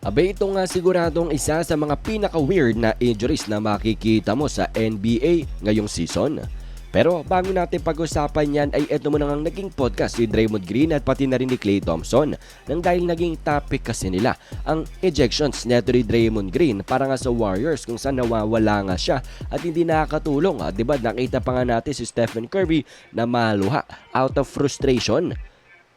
Abay ito nga siguradong isa sa mga pinaka-weird na injuries na makikita mo sa NBA ngayong season. Pero bago natin pag-usapan yan ay eto mo na ngang naging podcast si Draymond Green at pati na rin ni Klay Thompson nang dahil naging topic kasi nila ang ejections neto ni Draymond Green para nga sa Warriors kung saan nawawala nga siya at hindi nakakatulong. Diba nakita pa nga natin si Stephen Curry na maluha out of frustration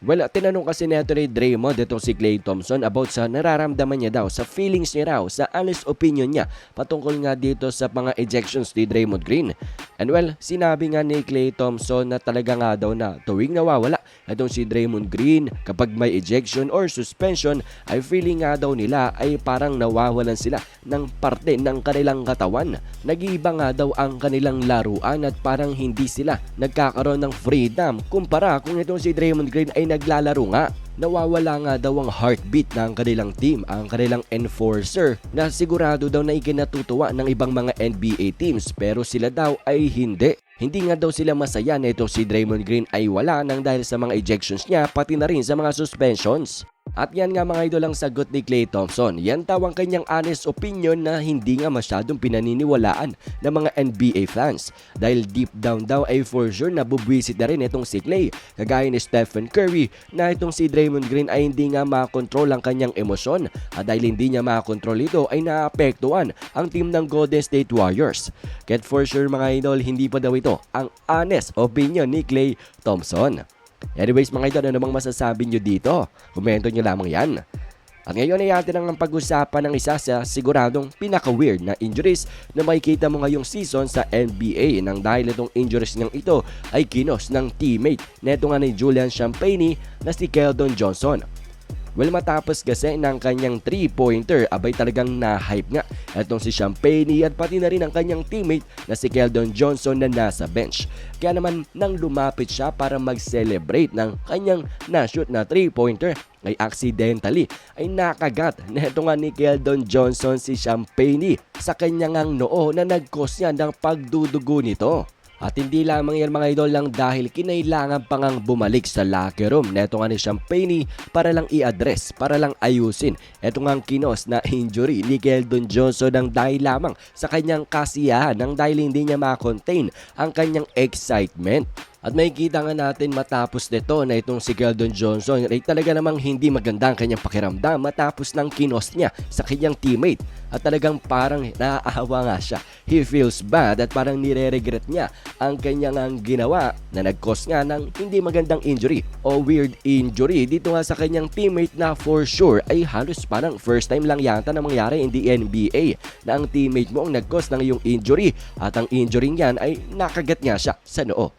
Well, tinanong kasi neto ni Draymond itong si Klay Thompson about sa nararamdaman niya daw, sa feelings niya raw, sa honest opinion niya patungkol nga dito sa mga ejections ni Draymond Green. And well, sinabi nga ni Klay Thompson na talaga nga daw na tuwing nawawala itong si Draymond Green kapag may ejection or suspension ay feeling nga daw nila ay parang nawawalan sila ng parte ng kanilang katawan. Nag-iiba nga daw ang kanilang laruan at parang hindi sila nagkakaroon ng freedom kumpara kung itong si Draymond Green ay naglalaro nga. Nawawala nga daw ang heartbeat ng kanilang team, ang kanilang enforcer na sigurado daw na ikinatutuwa ng ibang mga NBA teams pero sila daw ay hindi. Hindi nga daw sila masaya na itong si Draymond Green ay wala nang dahil sa mga ejections niya pati na rin sa mga suspensions. At yan nga mga idol ang sagot ni Klay Thompson. Yan daw ang kanyang honest opinion na hindi nga masyadong pinaniniwalaan ng mga NBA fans. Dahil deep down daw ay for sure nabubwisit na rin itong si Klay. Kagaya ni Stephen Curry na itong si Draymond Green ay hindi nga makontrol ang kanyang emosyon. At dahil hindi niya makontrol ito ay naapektuhan ang team ng Golden State Warriors. Kaya for sure mga idol hindi pa daw ito ang honest opinion ni Klay Thompson. Anyways mga idol, ano namang masasabi nyo dito? Komento nyo lamang yan. At ngayon ay atin ang pag-usapan ng isa sa siguradong pinaka-weird na injuries na makikita mo ngayong season sa NBA nang dahil itong injuries niyang ito ay kinos ng teammate na ito nga ni Julian Champagne na si Keldon Johnson. Well, matapos kasi ng kanyang 3-pointer, abay talagang na-hype nga itong si Champagne at pati na rin ang kanyang teammate na si Keldon Johnson na nasa bench. Kaya naman nang lumapit siya para mag-celebrate ng kanyang na-shoot na 3-pointer ay accidentally ay nakagat na ito nga ni Keldon Johnson si Champagne sa kanyang ang noo na nag-cause niya ng pagdudugo nito. At hindi lamang yan mga idol lang dahil kinailangan pa ngang bumalik sa locker room neto nga ni Champagne para lang i-address, para lang ayusin. Ito nga ang kinos na injury ni Keldon Johnson ng dahil lamang sa kanyang kasiyahan ng dahil hindi niya makontain ang kanyang excitement. At makikita nga natin matapos nito na itong si Keldon Johnson ay talaga namang hindi maganda ang kanyang pakiramdam matapos ng kinos niya sa kanyang teammate. At talagang parang naaawa nga siya. He feels bad at parang nire-regret niya ang kanyang ang ginawa na nag-cause nga ng hindi magandang injury o weird injury dito nga sa kanyang teammate na for sure ay halos parang first time lang yata na mangyari in the NBA na ang teammate mo ang nag-cause ng iyong injury at ang injury niyan ay nakagat nga siya sa noo.